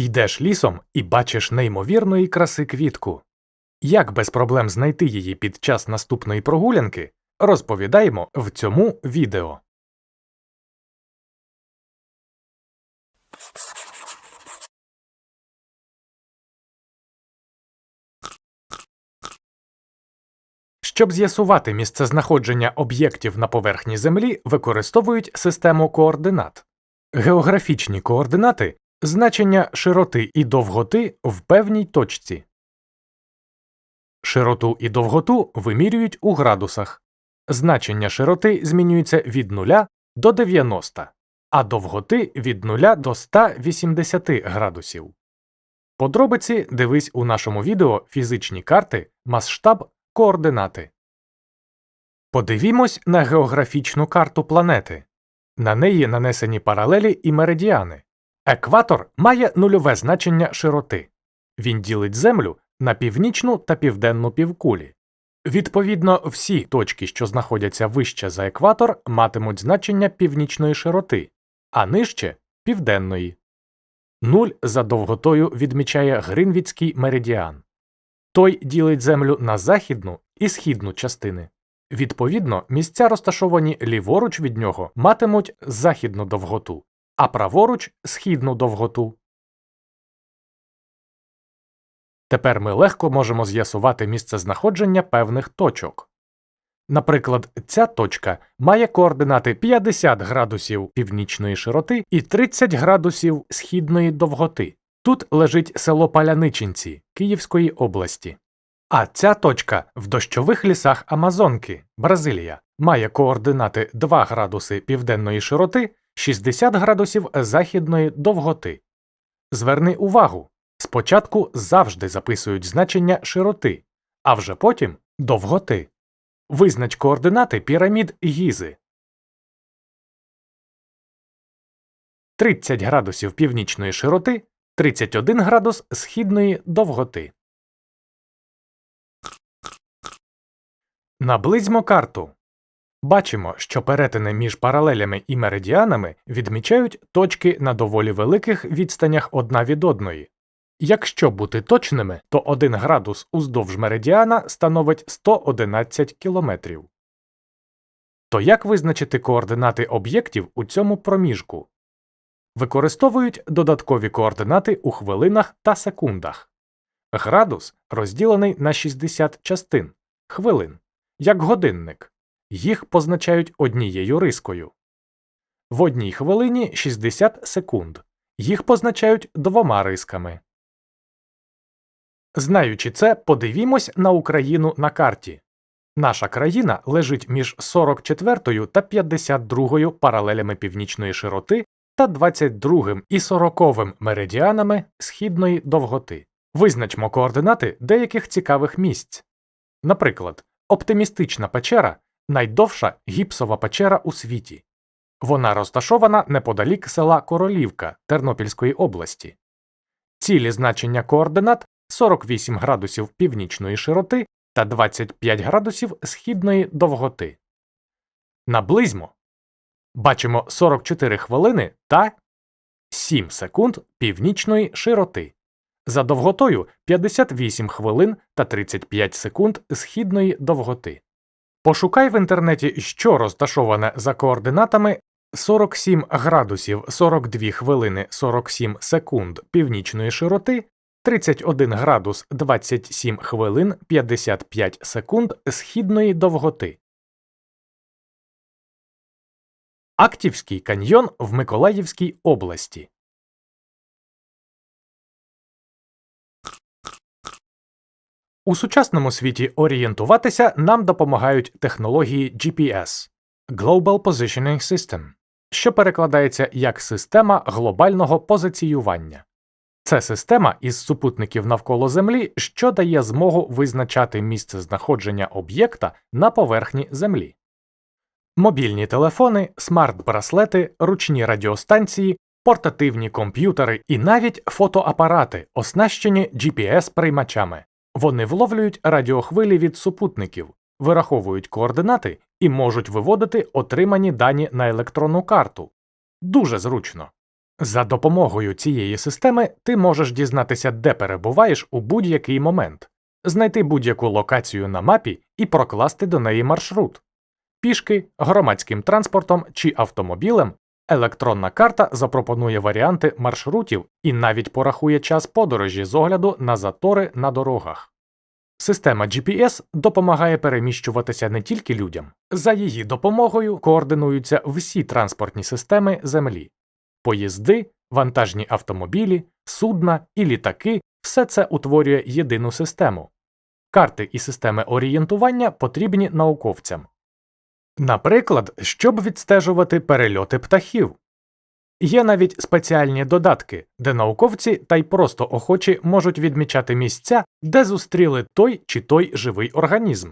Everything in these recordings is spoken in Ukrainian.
Йдеш лісом і бачиш неймовірної краси квітку. Як без проблем знайти її під час наступної прогулянки, розповідаємо в цьому відео. Щоб з'ясувати місцезнаходження об'єктів на поверхні Землі, використовують систему координат. Географічні координати значення широти і довготи в певній точці. Широту і довготу вимірюють у градусах. Значення широти змінюється від 0 до 90, а довготи від 0 до 180 градусів. Подробиці дивись у нашому відео фізичні карти, масштаб, координати. Подивімось на географічну карту планети. На неї нанесені паралелі і меридіани. Екватор має нульове значення широти. Він ділить Землю на північну та південну півкулі. Відповідно, всі точки, що знаходяться вище за екватор, матимуть значення північної широти, а нижче південної. Нуль за довготою відмічає Гринвіцький меридіан. Той ділить Землю на західну і східну частини. Відповідно, місця, розташовані ліворуч від нього, матимуть західну довготу, а праворуч східну довготу. Тепер ми легко можемо з'ясувати місцезнаходження певних точок. Наприклад, ця точка має координати 50 градусів північної широти і 30 градусів східної довготи. Тут лежить село Паляничинці Київської області. А ця точка в дощових лісах Амазонки, Бразилія, має координати 2 градуси південної широти, 60 градусів західної довготи. Зверни увагу, спочатку завжди записують значення широти, а вже потім довготи. Визнач координати пірамід Гізи. 30 градусів північної широти, 31 градус східної довготи. Наблизьмо карту. Бачимо, що перетини між паралелями і меридіанами відмічають точки на доволі великих відстанях одна від одної. Якщо бути точними, то 1 градус уздовж меридіана становить 111 кілометрів. То як визначити координати об'єктів у цьому проміжку? Використовують додаткові координати у хвилинах та секундах. Градус розділений на 60 частин хвилин, як годинник. Їх позначають однією рискою. В одній хвилині 60 секунд. Їх позначають двома рисками. Знаючи це, подивімось на Україну на карті. Наша країна лежить між 44 та 52 паралелями північної широти та 22 і 40 меридіанами східної довготи. Визначмо координати деяких цікавих місць. Наприклад, оптимістична печера найдовша гіпсова печера у світі. Вона розташована неподалік села Королівка Тернопільської області. Цілі значення координат 48 градусів північної широти та 25 градусів східної довготи. Наблизьмо. Бачимо 44 хвилини та 7 секунд північної широти. За довготою 58 хвилин та 35 секунд східної довготи. Пошукай в інтернеті, що розташоване за координатами 47 градусів 42 хвилини 47 секунд північної широти, 31 градус 27 хвилин 55 секунд східної довготи. Актівський каньйон в Миколаївській області. У сучасному світі орієнтуватися нам допомагають технології GPS Global Positioning System, що перекладається як система глобального позиціювання. Це система із супутників навколо Землі, що дає змогу визначати місце знаходження об'єкта на поверхні Землі. Мобільні телефони, смарт-браслети, ручні радіостанції, портативні комп'ютери і навіть фотоапарати, оснащені GPS-приймачами. Вони вловлюють радіохвилі від супутників, вираховують координати і можуть виводити отримані дані на електронну карту. Дуже зручно. За допомогою цієї системи ти можеш дізнатися, де перебуваєш у будь-який момент, знайти будь-яку локацію на мапі і прокласти до неї маршрут. Пішки, громадським транспортом чи автомобілем електронна карта запропонує варіанти маршрутів і навіть порахує час подорожі з огляду на затори на дорогах. Система GPS допомагає переміщуватися не тільки людям, за її допомогою координуються всі транспортні системи Землі. Поїзди, вантажні автомобілі, судна і літаки все це утворює єдину систему. Карти і системи орієнтування потрібні науковцям. Наприклад, щоб відстежувати перельоти птахів. Є навіть спеціальні додатки, де науковці та й просто охочі можуть відмічати місця, де зустріли той чи той живий організм.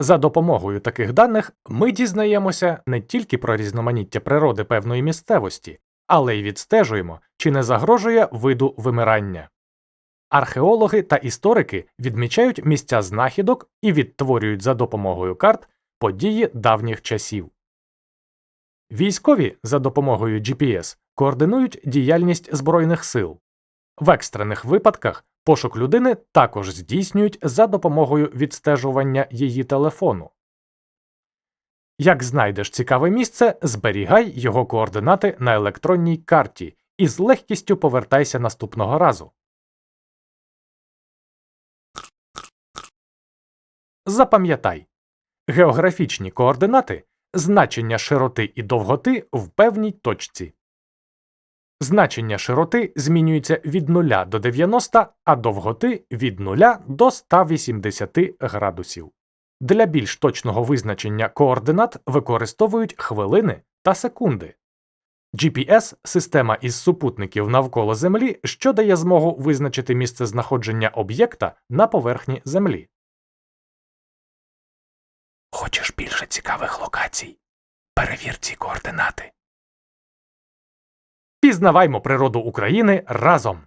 За допомогою таких даних ми дізнаємося не тільки про різноманіття природи певної місцевості, але й відстежуємо, чи не загрожує виду вимирання. Археологи та історики відмічають місця знахідок і відтворюють за допомогою карт події давніх часів. Військові за допомогою GPS координують діяльність Збройних сил. В екстрених випадках пошук людини також здійснюють за допомогою відстежування її телефону. Як знайдеш цікаве місце, зберігай його координати на електронній карті і з легкістю повертайся наступного разу. Запам'ятай географічні координати значення широти і довготи в певній точці. Значення широти змінюється від 0 до 90, а довготи від 0 до 180 градусів. Для більш точного визначення координат використовують хвилини та секунди. GPS – система із супутників навколо Землі, що дає змогу визначити місце знаходження об'єкта на поверхні Землі. Хочеш більше цікавих локацій? Перевір ці координати. Пізнаваймо природу України разом.